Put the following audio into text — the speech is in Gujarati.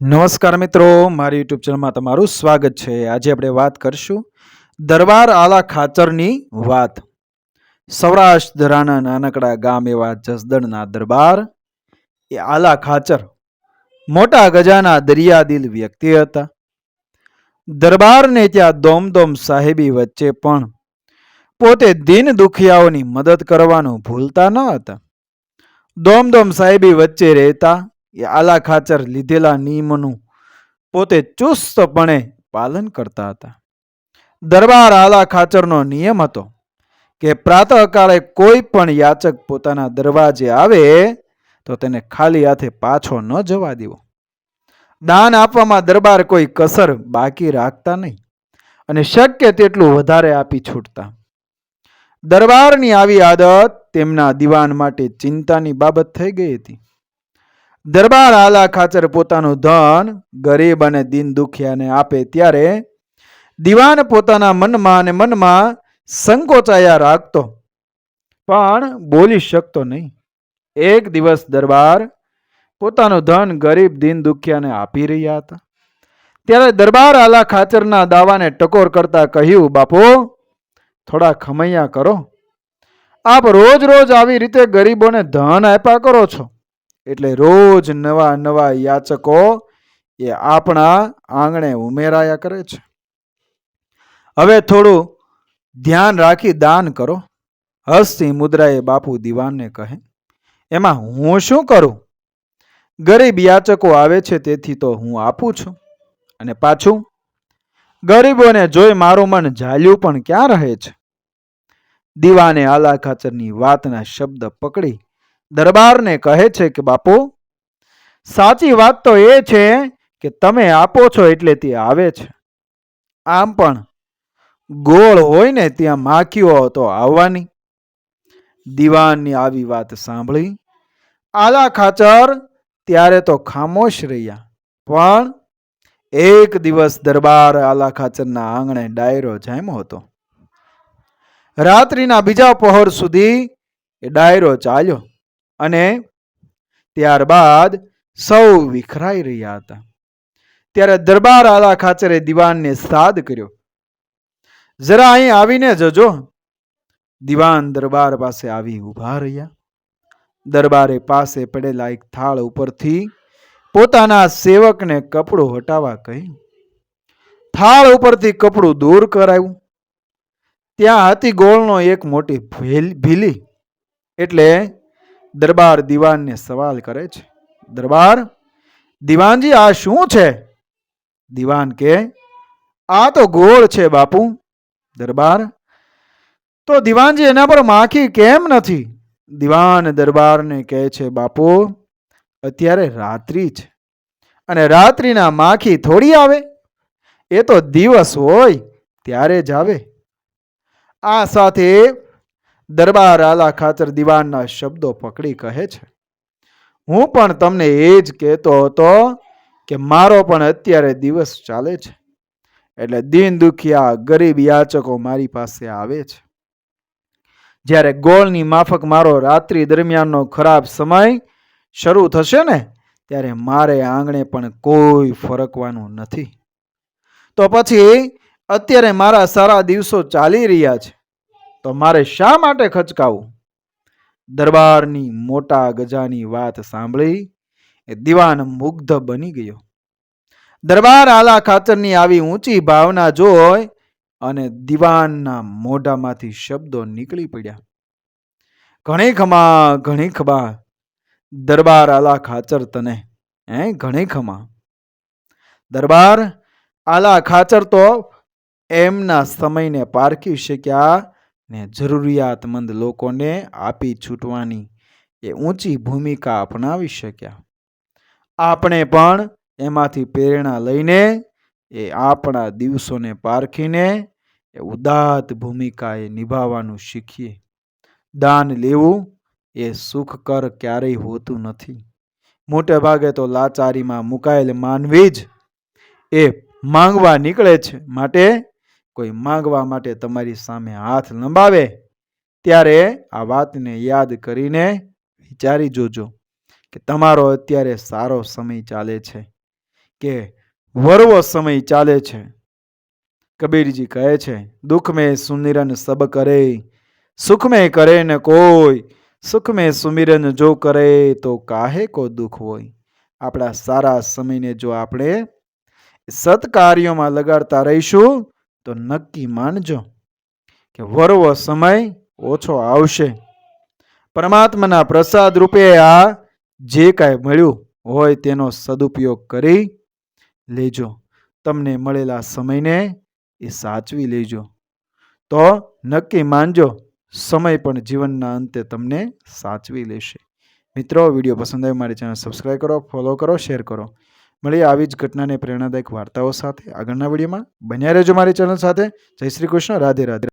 નમસ્કાર મિત્રો, મારી યુટ્યુબ ચેનલમાં તમારું સ્વાગત છે. આજે આપણે વાત કરશું દરબાર આલા ખાચરની વાત. સૌરાષ્ટ્ર ધરાના નાનકડા ગામ એવા જસદણના દરબાર એ આલા ખાચર મોટા ગજાના દરિયાદિલ વ્યક્તિ હતા. દરબારને ત્યાં દોમદોમ સાહેબી વચ્ચે પણ પોતે દિન દુખિયાઓની મદદ કરવાનું ભૂલતા ન હતા. દોમદોમ સાહેબી વચ્ચે રહેતા એ આલા ખાચર લીધેલા નિયમોનું પોતે ચુસ્તપણે પાલન કરતા હતા. દરબાર આલા ખાચરનો નિયમ હતો કે પ્રાતઃકાળે કોઈ પણ યાચક પોતાના દરવાજે આવે તો તેને ખાલી હાથે પાછો ન જવા દેવો. દાન આપવામાં દરબાર કોઈ કસર બાકી રાખતા નહીં અને શક્ય તેટલું વધારે આપી છૂટતા. દરબારની આવી આદત તેમના દિવાન માટે ચિંતાની બાબત થઈ ગઈ હતી. દરબાર આલા ખાચર પોતાનું ધન, ગરીબ અને દિન દુખિયાને આપે ત્યારે દિવાન પોતાના મનમાં અને મનમાં સંકોચાયા રાખતો, પણ બોલી શકતો નહીં. એક દિવસ દરબાર પોતાનું ધન, ગરીબ, દિન દુખિયાને આપી રહ્યા હતા. ત્યારે દરબાર આલા ખાચરના દાવાને ટકોર કરતા કહ્યું, બાપો, થોડા ખમૈયા કરો. આપ રોજ રોજ આવી રીતે ગરીબોને ધન આપ્યા કરો છો. એટલે રોજ નવા નવા યાચકો એ આપણા આંગણે ઉમેરાયા કરે છે. હવે થોડું ધ્યાન રાખી દાન કરો. હસ્તી મુદ્રાએ બાપુ દિવાનને કહે, એમાં હું શું કરું? ગરીબ યાચકો આવે છે તેથી તો હું આપું છું. અને પાછું, ગરીબોને જોઈ મારું મન ઝાલ્યું પણ ક્યાં રહે છે? દીવાને આલા ખાચરની વાતના શબ્દ પકડી દરબારને કહે છે કે, બાપુ, સાચી વાત તો એ છે કે તમે આપો છો એટલે તે આવે છે. આમ પણ ગોળ હોય ને ત્યાં માખીઓ તો આવવાની. દીવાનની આવી વાત સાંભળી આલા ખાચર ત્યારે તો ખામોશ રહ્યા. પણ એક દિવસ દરબાર આલા ખાચરના આંગણે ડાયરો જામ્યો હતો. રાત્રિના બીજા પહોર સુધી એ ડાયરો ચાલ્યો. અને ત્યારબાદ સૌ વિખરાઈ રહ્યા હતા. ત્યારે દરબાર આલા ખાચરે દિવાનને સાદ કર્યો. જરા અહીં આવીને જજો. દિવાન દરબાર પાસે આવી ઊભા રહ્યા. દરબારે પાસે પડેલા એક થાળ ઉપરથી પોતાના સેવકને કપડું હટાવવા કહ્યું. થાળ ઉપરથી કપડું દૂર કરાયું. ત્યાં હતી ગોળનો એક મોટી ભેલ- એટલે દરબાર દિવાનને સવાલ કરે છે. દરબાર, દિવાનજી, આ શું છે? દિવાન કે, આ તો ગોળ છે બાપુ. દરબાર, તો દિવાનજી એના પર માખી કેમ નથી? દિવાન દરબારને કહે છે, બાપુ, અત્યારે રાત્રિ છે અને રાત્રિના માખી થોડી આવે. એ તો દિવસ હોય, ત્યારે જ આવે. આ સાથે દરબાર આલા ખાતર દિવાનના શબ્દો પકડી કહે છે. હું પણ તમને એ જ કહેતો હતો કે મારો પણ અત્યારે દિવસ ચાલે છે. એટલે દિન દુખિયા ગરીબ યાચકો મારી પાસે આવે છે. જ્યારે ગોળની માફક મારો રાત્રિ દરમિયાનનો ખરાબ સમય શરૂ થશે ને, ત્યારે મારે આંગણે પણ કોઈ ફરકવાનું નથી. તો પછી અત્યારે મારા સારા દિવસો ચાલી રહ્યા છે. તો મારે શા માટે ખચકાવું? દરબારની મોટા ગજાની વાત સાંભળી એ દિવાન મુગ્ધ બની ગયો. દરબાર આલા ખાચરની આવી ઊંચી ભાવના જોઈ અને દિવાનના મોઢામાંથી શબ્દો નીકળી પડ્યા. ઘણી ખમા ઘણી ખમા દરબાર આલા ખાચર તને, હે, ઘણી ખમા. દરબાર આલા ખાચર તો એમના સમયને પારખી શક્યા ને જરૂરિયાતમંદ લોકોને આપી છૂટવાની એ ઊંચી ભૂમિકા અપનાવી શક્યા. આપણે પણ એમાંથી પ્રેરણા લઈને એ આપણા દિવસોને પારખીને એ ઉદાત ભૂમિકા એ નિભાવવાનું શીખીએ. દાન લેવું એ સુખકર ક્યારેય હોતું નથી. મોટે ભાગે તો લાચારીમાં મુકાયેલ માનવી જ એ માંગવા નીકળે છે માટે કોઈ માંગવા માટે તમારી સામે હાથ લંબાવે, ત્યારે આ વાતને યાદ કરીને વિચારી જોજો કે તમારો અત્યારે સારો સમય ચાલે છે કે વરવો સમય ચાલે છે. કબીરજી કહે છે દુઃખ સુમિરન સબ કરે સુખ મેં કરે ને કોઈ સુખ મેં સુમિરન જો કરે તો કાહે કો દુઃખ હોય. આપણા સારા સમયને જો આપણે સત્કાર્યોમાં લગાડતા રહીશું તો નક્કી માનજો કે વરવો સમય ઓછો આવશે. પરમાત્માના પ્રસાદ રૂપે આ જે કાંઈ મળ્યું હોય તેનો સદુપયોગ કરી લેજો. તમને મળેલા સમયને એ સાચવી લેજો. તો નક્કી માનજો, સમય પણ જીવનના અંતે તમને સાચવી લેશે. મિત્રો, વીડિયો પસંદ આવે મારી ચેનલ સબસ્ક્રાઈબ કરો, ફોલો કરો, શેર કરો. મળીએ આવી જ ઘટનાને પ્રેરણાદાયક વાર્તાઓ સાથે આગળના વિડીયોમાં. બન્યા રહેજો મારી ચેનલ સાથે. જય શ્રી કૃષ્ણ. રાધે રાધે.